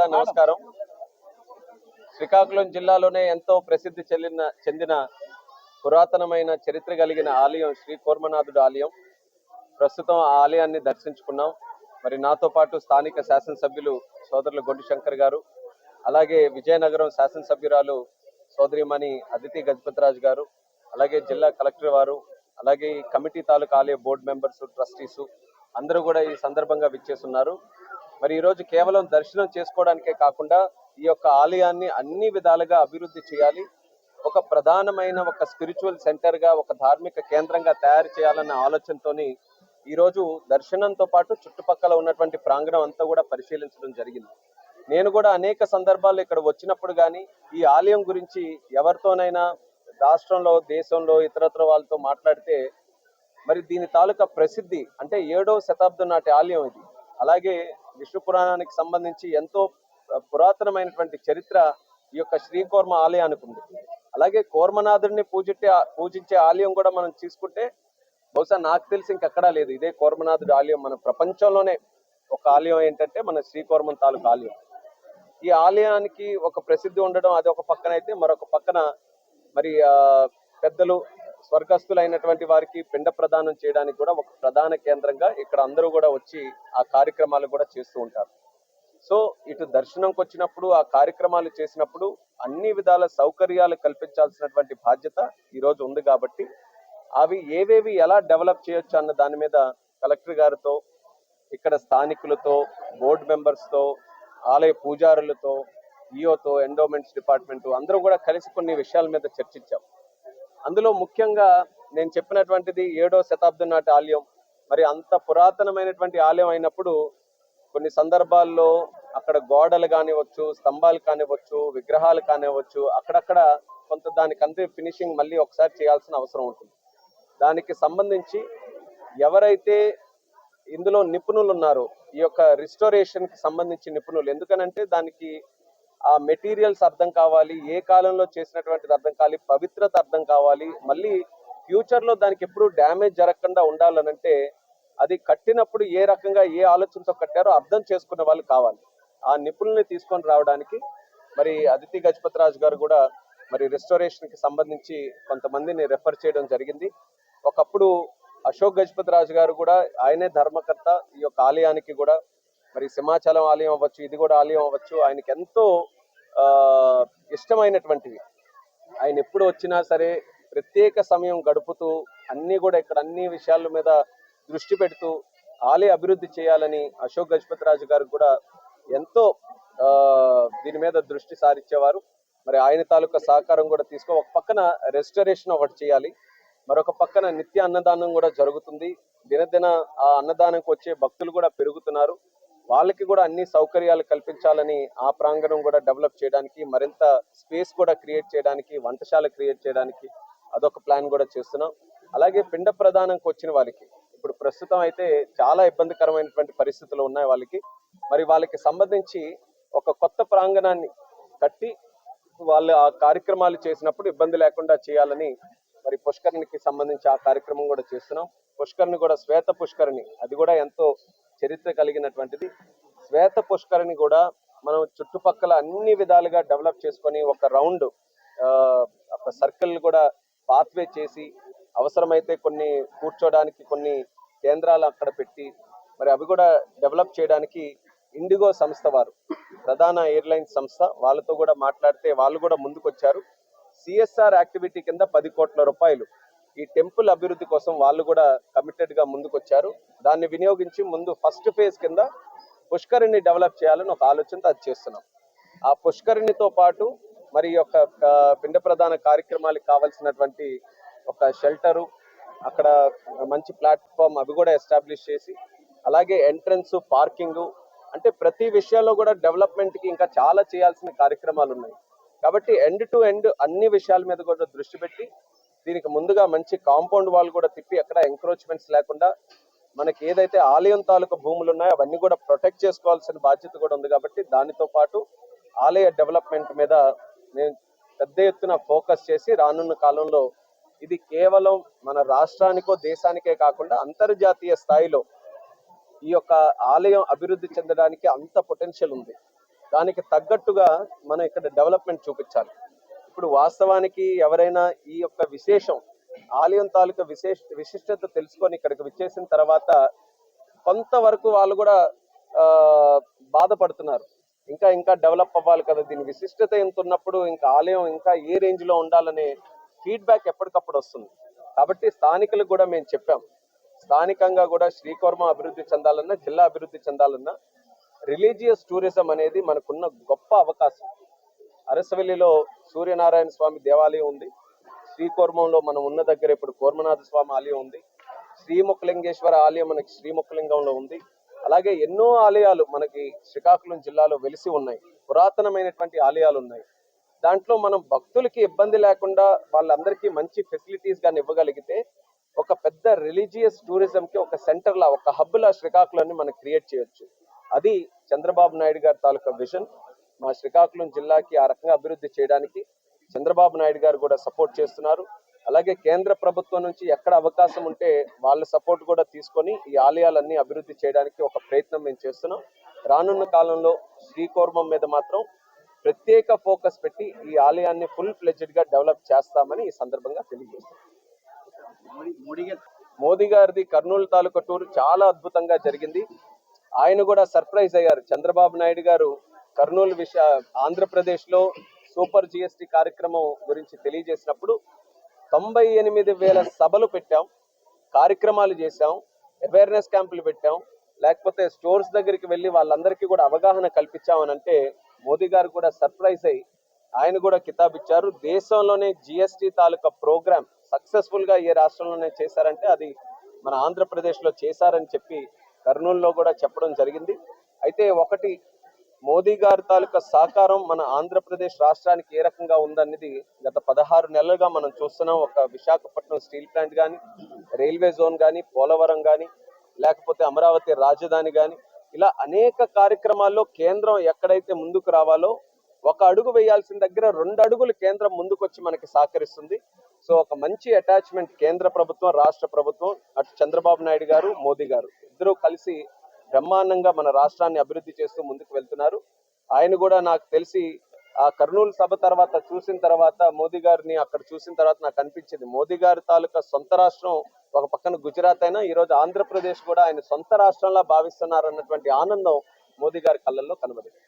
కూడా నమస్కారం. శ్రీకాకుళం జిల్లాలోనే ఎంతో ప్రసిద్ధి చెందిన చెందిన పురాతనమైన చరిత్ర కలిగిన ఆలయం శ్రీ కోర్మనాథుడు ఆలయం. ప్రస్తుతం ఆ ఆలయాన్ని దర్శించుకున్నాం. మరి నాతో పాటు స్థానిక శాసనసభ్యులు సోదరులు గొడ్డు శంకర్ గారు అలాగే విజయనగరం శాసనసభ్యురాలు సోదరిమణి అదితి గజపతిరాజు గారు అలాగే జిల్లా కలెక్టర్ వారు అలాగే కమిటీ తాలూకా ఆలయ బోర్డు మెంబర్స్ ట్రస్టీస్ అందరూ కూడా ఈ సందర్భంగా విచ్చేస్తున్నారు మరి ఈరోజు కేవలం దర్శనం చేసుకోవడానికే కాకుండా ఈ యొక్క ఆలయాన్ని అన్ని విధాలుగా అభివృద్ధి చేయాలి. ఒక ప్రధానమైన ఒక స్పిరిచువల్ సెంటర్గా ఒక ధార్మిక కేంద్రంగా తయారు చేయాలన్న ఆలోచనతోని ఈరోజు దర్శనంతో పాటు చుట్టుపక్కల ఉన్నటువంటి ప్రాంగణం అంతా కూడా పరిశీలించడం జరిగింది. నేను కూడా అనేక సందర్భాల్లో ఇక్కడ వచ్చినప్పుడు కానీ ఈ ఆలయం గురించి ఎవరితోనైనా రాష్ట్రంలో దేశంలో ఇతరత్ర వాళ్ళతో మాట్లాడితే మరి దీని తాలూకా ప్రసిద్ధి అంటే ఏడవ శతాబ్దం నాటి ఆలయం ఇది. అలాగే విష్ణు పురాణానికి సంబంధించి ఎంతో పురాతనమైనటువంటి చరిత్ర ఈ యొక్క శ్రీకోర్మ ఆలయానికి ఉంది. అలాగే కోర్మనాథుడిని పూజించే పూజించే ఆలయం కూడా మనం తీసుకుంటే బహుశా నాకు తెలిసి ఇంకెక్కడా లేదు. ఇదే కోర్మనాథుడి ఆలయం మన ప్రపంచంలోనే ఒక ఆలయం ఏంటంటే మన శ్రీకోర్మం తాలూకా ఆలయం. ఈ ఆలయానికి ఒక ప్రసిద్ధి ఉండడం అది ఒక పక్కన అయితే మరొక పక్కన మరి పెద్దలు స్వర్గస్థులైనటువంటి వారికి పిండ ప్రదానం చేయడానికి కూడా ఒక ప్రధాన కేంద్రంగా ఇక్కడ అందరూ కూడా వచ్చి ఆ కార్యక్రమాలు కూడా చేస్తూ ఉంటారు. సో ఇటు దర్శనంకి వచ్చినప్పుడు ఆ కార్యక్రమాలు చేసినప్పుడు అన్ని విధాల సౌకర్యాలు కల్పించాల్సినటువంటి బాధ్యత ఈరోజు ఉంది కాబట్టి అవి ఏవేవి ఎలా డెవలప్ చేయొచ్చు అన్న దాని మీద కలెక్టర్ గారితో ఇక్కడ స్థానికులతో బోర్డు మెంబర్స్తో ఆలయ పూజారులతో ఈఓతో ఎండోమెంట్స్ డిపార్ట్మెంట్ అందరూ కూడా కలిసి కొన్ని విషయాల మీద చర్చించాం. అందులో ముఖ్యంగా నేను చెప్పినటువంటిది ఏడో శతాబ్దం నాటి ఆలయం. మరి అంత పురాతనమైనటువంటి ఆలయం అయినప్పుడు కొన్ని సందర్భాల్లో అక్కడ గోడలు కానివ్వచ్చు స్తంభాలు కానివ్వచ్చు విగ్రహాలు కానివ్వచ్చు అక్కడక్కడ కొంత దానికంతే ఫినిషింగ్ మళ్ళీ ఒకసారి చేయాల్సిన అవసరం ఉంటుంది. దానికి సంబంధించి ఎవరైతే ఇందులో నిపుణులు ఉన్నారో ఈ యొక్క రిస్టోరేషన్కి సంబంధించి నిపుణులు ఎందుకనంటే దానికి ఆ మెటీరియల్స్ అర్థం కావాలి ఏ కాలంలో చేసినటువంటిది అర్థం కావాలి పవిత్రత అర్థం కావాలి మళ్ళీ ఫ్యూచర్లో దానికి ఎప్పుడు డ్యామేజ్ జరగకుండా ఉండాలనంటే అది కట్టినప్పుడు ఏ రకంగా ఏ ఆలోచనతో కట్టారో అర్థం చేసుకునే వాళ్ళు కావాలి. ఆ నిపుణుల్ని తీసుకొని రావడానికి మరి అదితి గజపతిరాజు గారు కూడా మరి రెస్టోరేషన్కి సంబంధించి కొంతమందిని రెఫర్ చేయడం జరిగింది. ఒకప్పుడు అశోక్ గజపతి రాజు గారు కూడా ఆయనే ధర్మకర్త ఈ యొక్క ఆలయానికి కూడా మరి సింహాచలం ఆలయం అవ్వచ్చు ఇది కూడా ఆలయం అవ్వచ్చు. ఆయనకి ఎంతో ఇష్టమైనటువంటివి. ఆయన ఎప్పుడు వచ్చినా సరే ప్రత్యేక సమయం గడుపుతూ అన్నీ కూడా ఇక్కడ అన్ని విషయాల మీద దృష్టి పెడుతూ ఆలయ అభివృద్ధి చేయాలని అశోక్ గజపతి రాజు గారు కూడా ఎంతో దీని మీద దృష్టి సారించేవారు. మరి ఆయన తాలూకా సహకారం కూడా తీసుకో ఒక పక్కన రెస్టరేషన్ ఒకటి చేయాలి. మరొక పక్కన నిత్య అన్నదానం కూడా జరుగుతుంది. దినదిన ఆ అన్నదానంకి వచ్చే భక్తులు కూడా పెరుగుతున్నారు. వాళ్ళకి కూడా అన్ని సౌకర్యాలు కల్పించాలని ఆ ప్రాంగణం కూడా డెవలప్ చేయడానికి మరింత స్పేస్ కూడా క్రియేట్ చేయడానికి వంటశాల క్రియేట్ చేయడానికి అదొక ప్లాన్ కూడా చేస్తున్నాం. అలాగే పిండ ప్రధానంకి వచ్చిన వాళ్ళకి ఇప్పుడు ప్రస్తుతం అయితే చాలా ఇబ్బందికరమైనటువంటి పరిస్థితులు ఉన్నాయి వాళ్ళకి. మరి వాళ్ళకి సంబంధించి ఒక కొత్త ప్రాంగణాన్ని కట్టి వాళ్ళు ఆ కార్యక్రమాలు చేసినప్పుడు ఇబ్బంది లేకుండా చేయాలని మరి పుష్కరణికి సంబంధించి ఆ కార్యక్రమం కూడా చేస్తున్నాం. పుష్కరిణి కూడా శ్వేత పుష్కరిణి అది కూడా ఎంతో చరిత్ర కలిగినటువంటిది. శ్వేత పుష్కరిని కూడా మనం చుట్టుపక్కల అన్ని విధాలుగా డెవలప్ చేసుకొని ఒక రౌండ్ ఒక సర్కిల్ కూడా పాత్వే చేసి అవసరమైతే కొన్ని కూర్చోడానికి కొన్ని కేంద్రాలు అక్కడ పెట్టి మరి అవి కూడా డెవలప్ చేయడానికి ఇండిగో సంస్థ వారు ప్రధాన ఎయిర్లైన్స్ సంస్థ. వాళ్ళతో కూడా మాట్లాడితే వాళ్ళు కూడా ముందుకొచ్చారు. సిఎస్ఆర్ యాక్టివిటీ కింద పది కోట్ల రూపాయలు. ఈ టెంపుల్ అభివృద్ధి కోసం వాళ్ళు కూడా కమిటెడ్గా ముందుకొచ్చారు. దాన్ని వినియోగించి ముందు ఫస్ట్ ఫేజ్ కింద పుష్కరిణి డెవలప్ చేయాలని ఒక ఆలోచనతో అది చేస్తున్నాం. ఆ పుష్కరిణితో పాటు మరి యొక్క పిండ ప్రధాన కార్యక్రమాలకు కావాల్సినటువంటి ఒక షెల్టరు అక్కడ మంచి ప్లాట్ఫామ్ అవి కూడా ఎస్టాబ్లిష్ చేసి అలాగే ఎంట్రన్స్ పార్కింగ్ అంటే ప్రతి విషయాల్లో కూడా డెవలప్మెంట్కి ఇంకా చాలా చేయాల్సిన కార్యక్రమాలు ఉన్నాయి. కాబట్టి ఎండ్ టు ఎండ్ అన్ని విషయాల మీద కూడా దృష్టి పెట్టి దీనికి ముందుగా మంచి కాంపౌండ్ వాల్ కూడా తిప్పి ఎక్కడ ఎంక్రోచ్మెంట్స్ లేకుండా మనకి ఏదైతే ఆలయం తాలూకు భూములు ఉన్నాయో అవన్నీ కూడా ప్రొటెక్ట్ చేసుకోవాల్సిన బాధ్యత కూడా ఉంది కాబట్టి దానితో పాటు ఆలయ డెవలప్మెంట్ మీద నేను పెద్ద ఎత్తున ఫోకస్ చేసి రానున్న కాలంలో ఇది కేవలం మన రాష్ట్రానికో దేశానికే కాకుండా అంతర్జాతీయ స్థాయిలో ఈ యొక్క ఆలయం అభివృద్ధి చెందడానికి అంత పొటెన్షియల్ ఉంది. దానికి తగ్గట్టుగా మనం ఇక్కడ డెవలప్మెంట్ చూపించాలి. ఇప్పుడు వాస్తవానికి ఎవరైనా ఈ యొక్క విశేషం ఆలయం తాలూకా విశేష విశిష్టత తెలుసుకొని ఇక్కడికి విచ్చేసిన తర్వాత కొంతవరకు వాళ్ళు కూడా బాధపడుతున్నారు. ఇంకా ఇంకా డెవలప్ అవ్వాలి కదా దీని విశిష్టత ఎంత ఉన్నప్పుడు ఇంకా ఆలయం ఇంకా ఏ రేంజ్లో ఉండాలనే ఫీడ్బ్యాక్ ఎప్పటికప్పుడు వస్తుంది. కాబట్టి స్థానికులకు కూడా మేము చెప్పాం. స్థానికంగా కూడా శ్రీకర్మ అభివృద్ధి చెందాలన్నా జిల్లా అభివృద్ధి చెందాలన్నా రిలీజియస్ టూరిజం అనేది మనకున్న గొప్ప అవకాశం. అరసవల్లిలో సూర్యనారాయణ స్వామి దేవాలయం ఉంది. శ్రీకూర్మంలో మనం ఉన్న దగ్గర ఇప్పుడు కూర్మనాథ స్వామి ఆలయం ఉంది. శ్రీముఖలింగేశ్వర ఆలయం మనకి శ్రీముఖలింగంలో ఉంది. అలాగే ఎన్నో ఆలయాలు మనకి శ్రీకాకుళం జిల్లాలో వెలిసి ఉన్నాయి. పురాతనమైనటువంటి ఆలయాలు ఉన్నాయి. దాంట్లో మనం భక్తులకి ఇబ్బంది లేకుండా వాళ్ళందరికీ మంచి ఫెసిలిటీస్ కానీ ఇవ్వగలిగితే ఒక పెద్ద రిలీజియస్ టూరిజం కి ఒక సెంటర్ లా ఒక హబ్ లా శ్రీకాకుళాన్ని మనం క్రియేట్ చేయొచ్చు. అది చంద్రబాబు నాయుడు గారి తాలూకా విజన్ మా శ్రీకాకుళం జిల్లాకి ఆ రకంగా అభివృద్ధి చేయడానికి చంద్రబాబు నాయుడు గారు కూడా సపోర్ట్ చేస్తున్నారు. అలాగే కేంద్ర ప్రభుత్వం నుంచి ఎక్కడ అవకాశం ఉంటే వాళ్ళ సపోర్ట్ కూడా తీసుకొని ఈ ఆలయాలన్నీ అభివృద్ధి చేయడానికి ఒక ప్రయత్నం మేము చేస్తున్నాం. రానున్న కాలంలో శ్రీకూర్మం మీద మాత్రం ప్రత్యేక ఫోకస్ పెట్టి ఈ ఆలయాన్ని ఫుల్ ఫ్లెడ్జెడ్గా డెవలప్ చేస్తామని ఈ సందర్భంగా తెలియజేస్తున్నాం. మోదీ గారిది కర్నూలు తాలూకా టూర్ చాలా అద్భుతంగా జరిగింది. ఆయన కూడా సర్ప్రైజ్ అయ్యారు. చంద్రబాబు నాయుడు గారు కర్నూలు విష ఆంధ్రప్రదేశ్లో సూపర్ జిఎస్టి కార్యక్రమం గురించి తెలియజేసినప్పుడు తొంభై ఎనిమిది వేల సభలు పెట్టాం కార్యక్రమాలు చేశాం అవేర్నెస్ క్యాంపులు పెట్టాం లేకపోతే స్టోర్స్ దగ్గరికి వెళ్ళి వాళ్ళందరికీ కూడా అవగాహన కల్పించామని అంటే మోదీ గారు కూడా సర్ప్రైజ్ అయ్యి ఆయన కూడా కితాబ్ ఇచ్చారు దేశంలోనే జిఎస్టి తాలూకా ప్రోగ్రామ్ సక్సెస్ఫుల్గా ఏ రాష్ట్రంలోనే చేశారంటే అది మన ఆంధ్రప్రదేశ్లో చేశారని చెప్పి కర్నూలులో కూడా చెప్పడం జరిగింది. అయితే ఒకటి మోదీ గారి తాలూకా సహకారం మన ఆంధ్రప్రదేశ్ రాష్ట్రానికి ఏ రకంగా ఉందన్నది గత పదహారు నెలలుగా మనం చూస్తున్నాం. ఒక విశాఖపట్నం స్టీల్ ప్లాంట్ కానీ రైల్వే జోన్ కానీ పోలవరం కానీ లేకపోతే అమరావతి రాజధాని కానీ ఇలా అనేక కార్యక్రమాల్లో కేంద్రం ఎక్కడైతే ముందుకు రావాలో ఒక అడుగు వేయాల్సిన దగ్గర రెండు అడుగులు కేంద్రం ముందుకొచ్చి మనకి సహకరిస్తుంది. సో ఒక మంచి అటాచ్మెంట్ కేంద్ర ప్రభుత్వం రాష్ట్ర ప్రభుత్వం అటు చంద్రబాబు నాయుడు గారు మోదీ గారు ఇద్దరూ కలిసి బ్రహ్మాండంగా మన రాష్ట్రాన్ని అభివృద్ధి చేస్తూ ముందుకు వెళ్తున్నారు. ఆయన కూడా నాకు తెలిసి ఆ కర్నూలు సభ తర్వాత చూసిన తర్వాత మోదీ గారిని అక్కడ చూసిన తర్వాత నాకు అనిపించింది. మోదీ గారి తాలూకా సొంత రాష్ట్రం ఒక పక్కన గుజరాత్ అయినా ఈరోజు ఆంధ్రప్రదేశ్ కూడా ఆయన సొంత రాష్ట్రంలా భావిస్తున్నారు అన్నటువంటి ఆనందం మోదీ గారి కళ్ళల్లో కనబడింది.